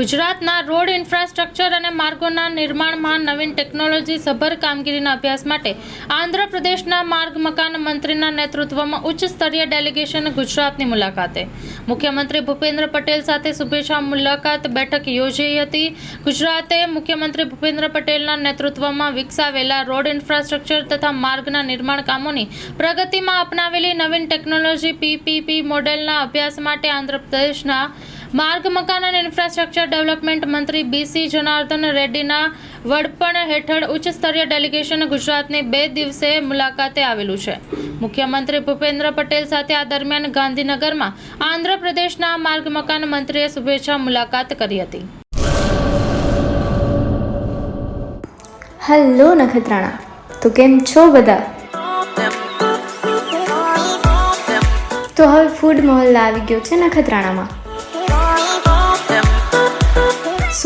ગુજરાતના road infrastructure અને માર્ગોના નિર્માણમાં નવીન ટેકનોલોજી સભર કામગીરીના અભ્યાસ માટે આંધ્રપ્રદેશના માર્ગ મકાન મંત્રીના નેતૃત્વમાં ઉચ્ચ સ્તરીય ડેલિગેશન ગુજરાતની મુલાકાતે. મુખ્યમંત્રી ભૂપેન્દ્ર પટેલ સાથે શુભેચ્છા મુલાકાત બેઠક યોજાઈ હતી. ગુજરાતે મુખ્યમંત્રી ભૂપેન્દ્ર પટેલના નેતૃત્વમાં વિકસાવેલા રોડ ઇન્ફ્રાસ્ટ્રક્ચર તથા માર્ગના નિર્માણ કામોની પ્રગતિમાં અપનાવેલી નવીન ટેકનોલોજી પીપીપી મોડેલના અભ્યાસ માટે આંધ્રપ્રદેશના માર્ગ, મકાન અને ઇન્ફ્રાસ્ટ્રક્ચર ડેવલપમેન્ટ મંત્રી બીસી જનાર્દન રેડ્ડીના વડપણ હેઠળ ઉચ્ચ સ્તરીય ડેલિગેશન ગુજરાતની બે દિવસે મુલાકાતે આવેલું છે. મુખ્યમંત્રી ભૂપેન્દ્ર પટેલ સાથે આ દરમિયાન ગાંધીનગરમાં આંધ્રપ્રદેશના માર્ગ, મકાન મંત્રીએ શુભેચ્છા મુલાકાત કરી હતી. હલો નખત્રાણા, તો કેમ છો બધા? તો હવે ફૂડ મહોલ્લા આવી ગયો છે નખત્રાણામાં.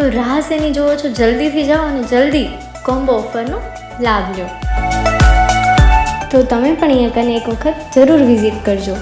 તો રાહ શેની જોવો છો? જલ્દીથી જાઓ અને જલ્દી કોમ્બો ઓફરનો લાભ લો. તો તમે પણ અહીંયા કને એક વખત જરૂર વિઝિટ કરજો.